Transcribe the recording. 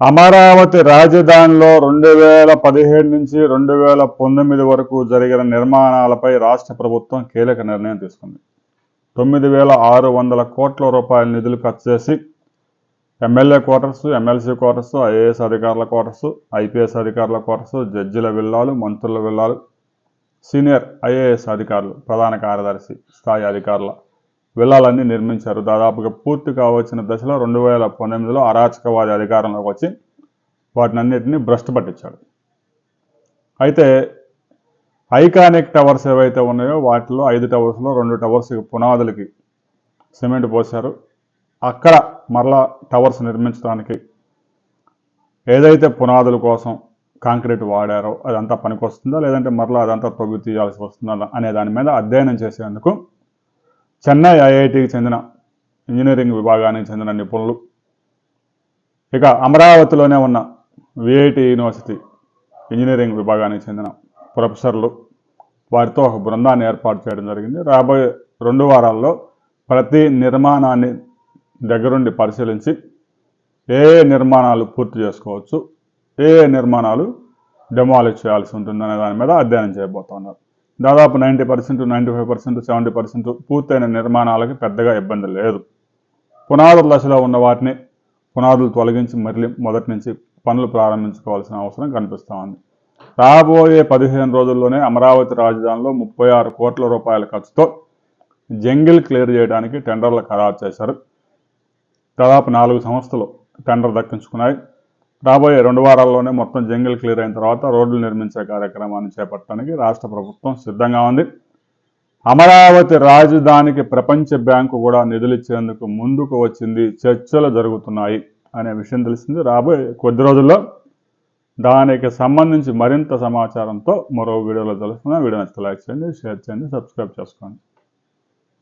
అమరావతి రాజధానిలో రెండు వేల పదిహేడు నుంచి రెండు వేల పంతొమ్మిది వరకు జరిగిన నిర్మాణాలపై రాష్ట్ర ప్రభుత్వం కీలక నిర్ణయం తీసుకుంది. తొమ్మిది వేల ఆరు వందల కోట్ల రూపాయల నిధులు ఖర్చు చేసి MLA quarters MLC quarters IAS అధికారుల క్వార్టర్స్ ఐపీఎస్ అధికారుల క్వార్టర్స్ జడ్జిల విల్లాలు మంత్రుల విల్లాలు సీనియర్ ఐఏఎస్ అధికారులు ప్రధాన కార్యదర్శి స్థాయి అధికారుల విల్లాలన్నీ నిర్మించారు. దాదాపుగా పూర్తి కావచ్చిన దశలో రెండు వేల పంతొమ్మిదిలో అరాచకవాది అధికారంలోకి వచ్చి వాటిని అన్నిటినీ భ్రష్టు పట్టించాడు. అయితే ఐకానిక్ టవర్స్ ఏవైతే ఉన్నాయో వాటిలో ఐదు టవర్స్లో రెండు టవర్స్ పునాదులకి సిమెంట్ పోశారు. అక్కడ మరలా టవర్స్ నిర్మించడానికి ఏదైతే పునాదుల కోసం కాంక్రీట్ వాడారో అదంతా పనికొస్తుందా? లేదంటే మరలా అదంతా తొగ్గు తీయాల్సి వస్తుందా? అనే దాని మీద అధ్యయనం చేసేందుకు చెన్నై ఐఐటికి చెందిన ఇంజనీరింగ్ విభాగానికి చెందిన నిపుణులు. ఇక అమరావతిలోనే ఉన్న విఐటి యూనివర్సిటీ ఇంజనీరింగ్ విభాగానికి చెందిన ప్రొఫెసర్లు. వారితో ఒక బృందాన్ని ఏర్పాటు చేయడం జరిగింది. రాబోయే రెండు వారాల్లో ప్రతి నిర్మాణాన్ని దగ్గరుండి పరిశీలించి ఏ నిర్మాణాలు పూర్తి చేసుకోవచ్చు ఏ నిర్మాణాలు డెమాలిష్ చేయాల్సి ఉంటుందనే దాని మీద అధ్యయనం చేయబోతున్నారు. దాదాపు ninety percent ninety five percent seventy percent పూర్తయిన నిర్మాణాలకి పెద్దగా ఇబ్బంది లేదు. పునాదుల దశలో ఉన్న వాటిని పునాదులు తొలగించి మళ్ళీ మొదటి నుంచి పనులు ప్రారంభించుకోవాల్సిన అవసరం కనిపిస్తూ ఉంది. రాబోయే పదిహేను రోజుల్లోనే అమరావతి రాజధానిలో ముప్పై ఆరు కోట్ల రూపాయల ఖర్చుతో జంగిల్ క్లియర్ చేయడానికి టెండర్లు ఖరారు చేశారు. దాదాపు నాలుగు సంస్థలు టెండర్ దక్కించుకున్నాయి. రాబోయే రెండు వారాల్లోనే మొత్తం జంగిల్ క్లియర్ అయిన తర్వాత రోడ్లు నిర్మించే కార్యక్రమాన్ని చేపట్టడానికి రాష్ట్ర ప్రభుత్వం సిద్ధంగా ఉంది. అమరావతి రాజధానికి ప్రపంచ బ్యాంకు కూడా నిధులిచ్చేందుకు ముందుకు వచ్చింది. చర్చలు జరుగుతున్నాయి అనే విషయం తెలిసింది రాబోయే కొద్ది రోజుల్లో. దానికి సంబంధించి మరింత సమాచారంతో మరో వీడియోలో తెలుస్తున్నా వీడియో నచ్చితే లైక్ చేయండి షేర్ చేయండి సబ్స్క్రైబ్ చేసుకోండి.